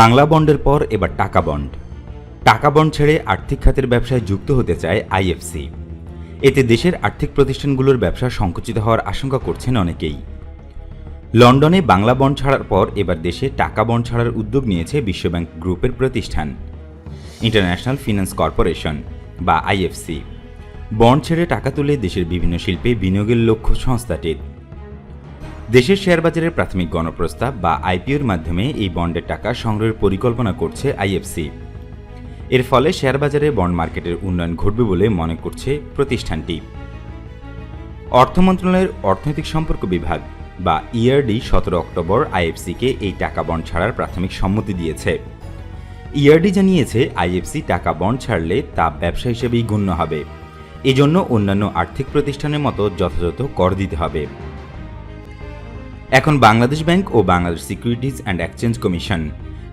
বাংলা বন্ডের পর এবার টাকা বন্ড। টাকা বন্ড ছেড়ে আর্থিক খাতের ব্যবসায় যুক্ত হতে চায় আইএফসি এতে দেশের আর্থিক প্রতিষ্ঠানগুলোর ব্যবসা সংকুচিত হওয়ার আশঙ্কা করছেন অনেকেই। লন্ডনে বাংলা বন্ড ছাড়ার পর এবার দেশে টাকা বন্ড ছাড়ার উদ্যোগ নিয়েছে বিশ্বব্যাংক গ্রুপের প্রতিষ্ঠান। ইন্টারন্যাশনাল ফিনান্স কর্পোরেশন বা আইএফসি বন্ড ছেড়ে টাকা তুলে দেশের বিভিন্ন শিল্পে বিনিয়োগের লক্ষ্য সংস্থাটির দেশের শেয়ার বাজারের প্রাথমিক গণপ্রস্তাব বা আইপিওর মাধ্যমে এই বন্ডের টাকা সংগ্রহের পরিকল্পনা করছে আইএফসি। এর ফলে শেয়ার বাজারে বন্ড মার্কেটের উন্নয়ন ঘটবে বলে মনে করছে প্রতিষ্ঠানটি। অর্থ মন্ত্রণালয়ের অর্থনৈতিক সম্পর্ক বিভাগ বা ইআরডি সতেরো অক্টোবর আইএফসিকে এই টাকা বন্ড ছাড়ার প্রাথমিক সম্মতি দিয়েছে। ইআরডি জানিয়েছে আইএফসি টাকা বন্ড ছাড়লে তা ব্যবসা হিসেবেই গণ্য হবে। এজন্য অন্যান্য আর্থিক প্রতিষ্ঠানের মতো যথাযথ কর দিতে হবে। এখন Bangladesh bank O Bangladesh securities and exchange commission,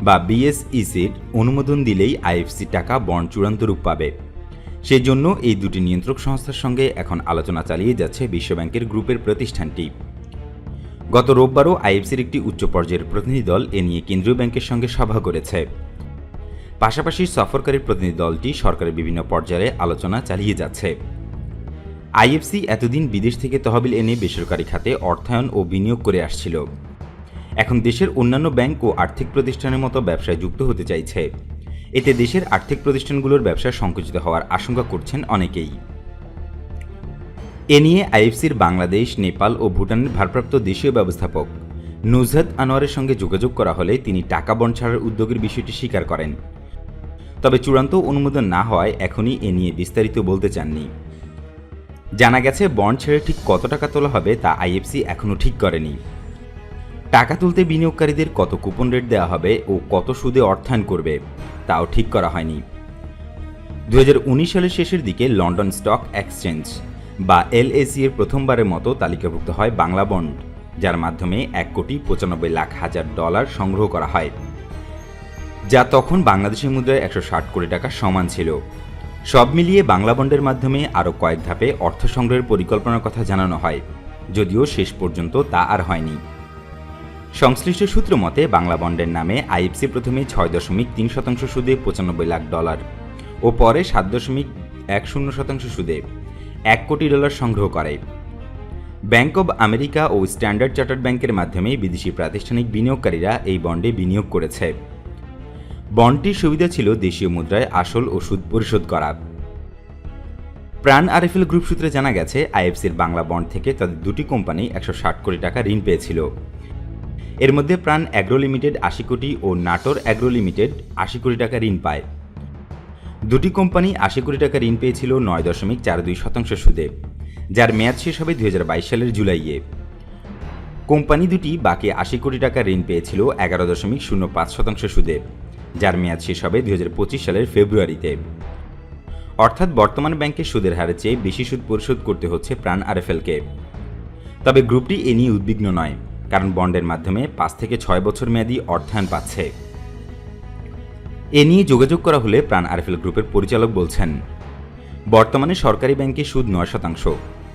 বা বিএসইসির অনুমোদন দিলেই আইএফসি টাকা বন্ড চূড়ান্ত রূপ পাবে। সেজন্য এই দুটি নিয়ন্ত্রক সংস্থার সঙ্গে এখন আলোচনা চালিয়ে যাচ্ছে বিশ্বব্যাংকের গ্রুপের প্রতিষ্ঠানটি। গত রোববারও আইএফসির একটি উচ্চ পর্যায়ের প্রতিনিধি দল এ নিয়ে কেন্দ্রীয় ব্যাংকের সঙ্গে সভা করেছে। পাশাপাশি সফরকারী প্রতিনিধি দলটি সরকারের বিভিন্ন পর্যায়ে আলোচনা চালিয়ে যাচ্ছে। আইএফসি এতদিন বিদেশ থেকে তহবিল এনে বেসরকারি খাতে অর্থায়ন ও বিনিয়োগ করে আসছিল। এখন দেশের অন্যান্য ব্যাংক ও আর্থিক প্রতিষ্ঠানের মতো ব্যবসায় যুক্ত হতে চাইছে। এতে দেশের আর্থিক প্রতিষ্ঠানগুলোর ব্যবসা সংকুচিত হওয়ার আশঙ্কা করছেন অনেকেই। এ নিয়ে আইএফসির বাংলাদেশ, নেপাল ও ভুটানের ভারপ্রাপ্ত দেশীয় ব্যবস্থাপক নুজহাত আনোয়ারের সঙ্গে যোগাযোগ করা হলে তিনি টাকা বন ছাড়ার উদ্যোগের বিষয়টি স্বীকার করেন। তবে চূড়ান্ত অনুমোদন না হওয়ায় এখনই এ নিয়ে বিস্তারিত বলতে চাননি। জানা গেছে, বন্ড ছেড়ে ঠিক কত টাকা তোলা হবে তা আইএফসি এখনও ঠিক করেনি। টাকা তুলতে বিনিয়োগকারীদের কত কুপন রেট দেওয়া হবে ও কত সুদে অর্থায়ন করবে, তাও ঠিক করা হয়নি। দু হাজার উনিশ সালের শেষের দিকে লন্ডন স্টক এক্সচেঞ্জ বা এলএসি এর প্রথমবারের মতো তালিকাভুক্ত হয় বাংলা বন্ড, যার মাধ্যমে এক কোটি পঁচানব্বই লাখ হাজার ডলার সংগ্রহ করা হয়, যা তখন বাংলাদেশের মুদ্রায় একশো ষাট কোটি টাকা সমান ছিল। সব মিলিয়ে বাংলা বন্ডের মাধ্যমে আরও কয়েক ধাপে অর্থ সংগ্রহের পরিকল্পনার কথা জানানো হয়, যদিও শেষ পর্যন্ত তা আর হয়নি। সংশ্লিষ্ট সূত্র মতে, বাংলা বন্ডের নামে আইএফসি প্রথমে ছয় দশমিক তিন শতাংশ সুদে পঁচানব্বই লাখ ডলার ও পরে সাত দশমিক এক শূন্য শতাংশ সুদে এক কোটি ডলার সংগ্রহ করে। ব্যাংক অব আমেরিকা ও স্ট্যান্ডার্ড চার্টার্ড ব্যাংকের মাধ্যমে বিদেশি প্রাতিষ্ঠানিক বিনিয়োগকারীরা এই বন্ডে বিনিয়োগ করেছে। বন্ডটির সুবিধা ছিল দেশীয় মুদ্রায় আসল ও সুদ পরিশোধ করা। প্রাণ আরএফএল গ্রুপ সূত্রে জানা গেছে, আইএফসির বাংলা বন্ড থেকে তাদের দুটি কোম্পানি একশো ষাট কোটি টাকা ঋণ পেয়েছিল। এর মধ্যে প্রাণ অ্যাগ্রো লিমিটেড আশি কোটি ও নাটোর অ্যাগ্রো লিমিটেড আশি কোটি টাকা ঋণ পায়। দুটি কোম্পানি আশি কোটি টাকা ঋণ পেয়েছিল নয় দশমিক চার দুই শতাংশ সুদে, যার মেয়াদ শেষ হবে দুই হাজার বাইশ সালের জুলাইয়ে কোম্পানি দুটি বাকি আশি কোটি টাকা ঋণ পেয়েছিল এগারো দশমিক শূন্য পাঁচ শতাংশ সুদে। যার মেয়াদ শেষ হবে দুই হাজার পঁচিশ সালের ফেব্রুয়ারিতে। অর্থাৎ বর্তমান ব্যাংকের সুদের হারের চেয়ে বেশি সুদ পরিশোধ করতে হচ্ছে প্রাণ আরএফএলকে। তবে গ্রুপটি এ নিয়ে উদ্বিগ্ন নয়, কারণ বন্ডের মাধ্যমে পাঁচ থেকে ছয় বছর মেয়াদী অর্থায়ন পাচ্ছে। এ নিয়ে যোগাযোগ করা হলে প্রাণ আরএফএল গ্রুপের পরিচালক বলছেন, বর্তমানে সরকারি ব্যাংকে সুদ নয় শতাংশ,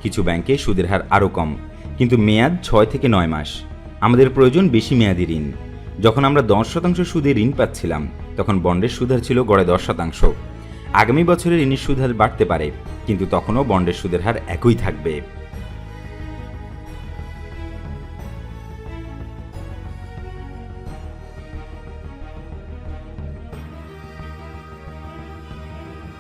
কিছু ব্যাংকে সুদের হার আরও কম, কিন্তু মেয়াদ ছয় থেকে নয় মাস। আমাদের প্রয়োজন বেশি মেয়াদি ঋণ। যখন আমরা দশ শতাংশ সুদে ঋণ পাচ্ছিলাম, তখন বন্ডের সুদ হার ছিল গড়ে দশ শতাংশ। আগামী বছরে ঋণের সুদ হার বাড়তে পারে, কিন্তু তখনও বন্ডের সুদের হার একই থাকবে।